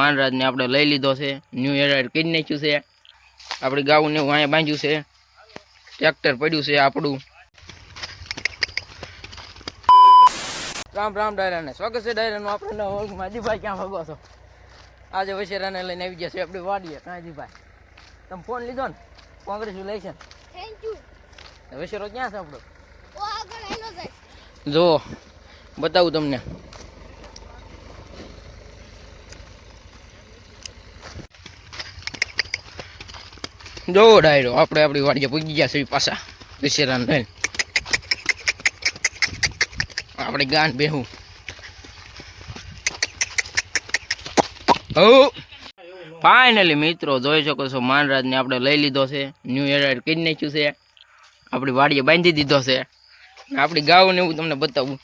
માનરાજને આપણે લઈ લીધો છે. ન્યૂ એરાઇડ કરી નાખ્યું છે. આપણે ગાઉને એવું અહીંયા બાંધ્યું છે. ટ્રેક્ટર પડ્યું છે આપણું. રામ રામ ડાયરાને. સ્વાગત છે ડાયરાનું આપણે વર્ગમાં હાજીભાઈ ક્યાં ભગો છો? આજે વશેરાને લઈને આવી ગયા છે. આપણે વાડીએ. હાજીભાઈ તમે ફોન લીધો ને? કોંગ્રેચ્યુલેશન થેન્ક યુ વશેરો ક્યાં છે આપણો? જો બતાવું તમને. જો આપણે આપણી વાડીએ પૂગી ગયા છીએ પાછા. વિશેરાન લઈને. આપણે ગાન બેહું. હો. ફાઇનલી મિત્રો, જોઈ શકો છો, માનરાજને આપણે લઈ લીધો છે. ન્યૂ એરાઇડ કરી નાખ્યું છે. આપણી વાડીએ બાંધી દીધો છે. આપણી ગાવ ને એવું તમને બતાવું.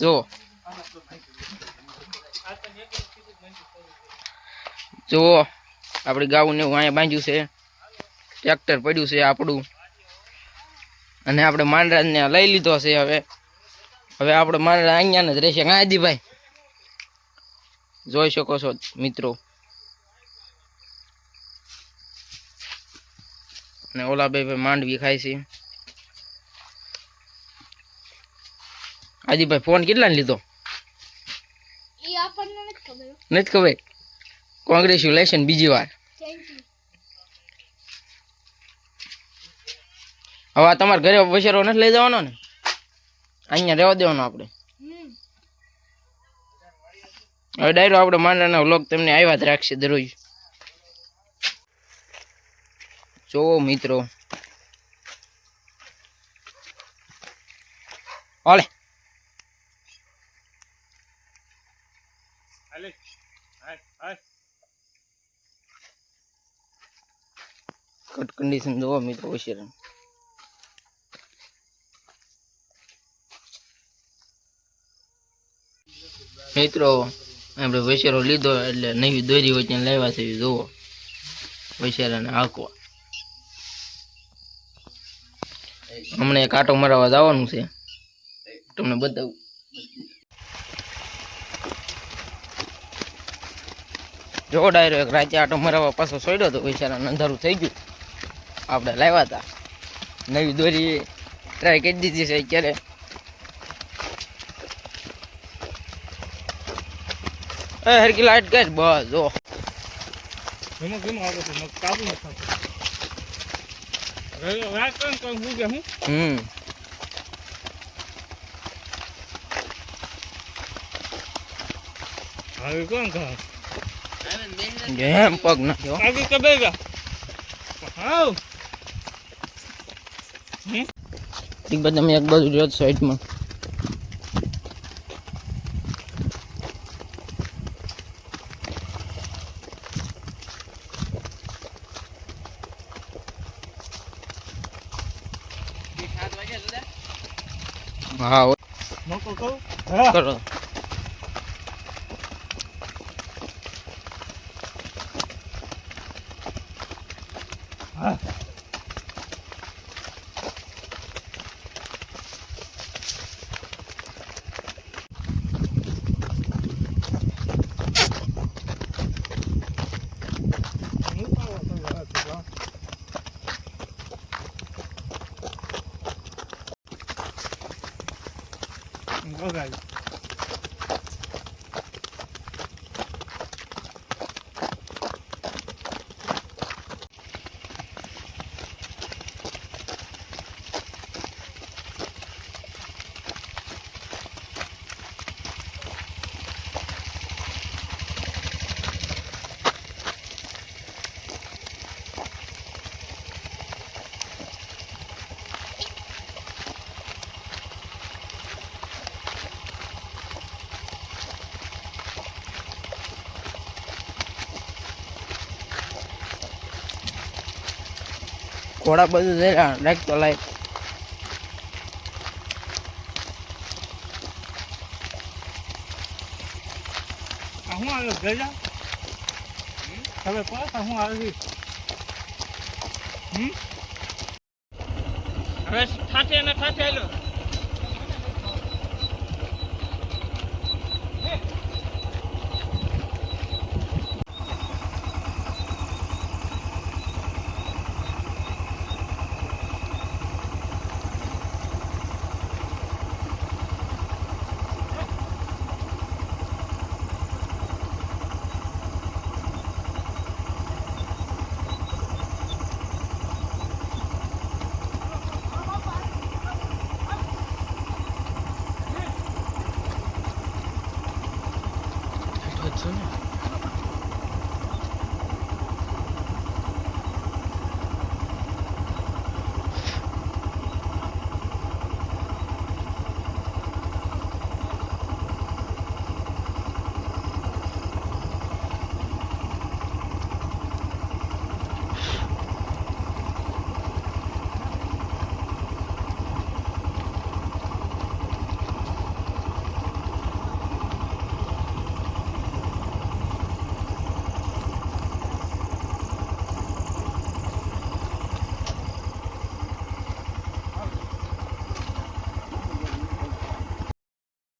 જો. જુઓ આપણી ગાઉને એવું અહીંયા બાંધ્યું છે. ટ્રેક્ટર પડ્યું છે આપણું. અને આપણે માંડરાજને લઈ લીધો છે હવે. હવે આપણે માંડરા અહીંયા જ રહેશે. ગાંધીભાઈ જોઈ શકો છો મિત્રો. અને ઓલા બે ભાઈ માંડવી ખાય છે. આજીભાઈ ફોન કેટલા લીધો? આપણને નથી નથી ખબર? કોંગ્રેચ્યુલેશન બીજી વાર. થેન્ક યુ હવે તમારે ઘરે વસેરો નથી લઈ જવાનો ને? અહીંયા રહેવા દેવાનો આપણે. હવે ડાયરો આપણે માંડવાના વ્લોગ તમને આવ્યા જ રાખશે દરરોજ. જોવો મિત્રો. હાલે. કટ કન્ડિશન જોવા મિત્રો હોશિયાર મિત્રો, આપણે વૈશેરો લીધો એટલે નવી દોરી વચ્ચે લાવ્યા છે, જુઓ. વૈશેરાને હાંકવા. હમણાં એક આટો મરાવા જવાનું છે. તમને બતાવું. જો ડાયરો એક રાતે આટો મરાવા પાછો સોડ્યો તો વૈશારા અંધારું થઈ ગયું. આપણે લાવ્યા હતા. નવી દોરી ટ્રાય કરી દીધી છે અત્યારે. એ હરકી લાઈટ કર. બસ જો. ઘણો ઘણો આવે છે? મગ કાબુ નથી વાત કરો તો હું ગયા હું? હમ. હવે કોણ કહે એમ પગ આગળ હાઉ. એક બાજુ તમે એક બાજુ રહ્યો સાઈડમાં. હા કરો. Ó, velho. ઘોડા બધું જઈ લાઈક તો લાઈક હું આવ્યો ગજા હવે કોણ હું આવી હમ? હવે ઠાઠે ને ઠાઠે આલો Baksana.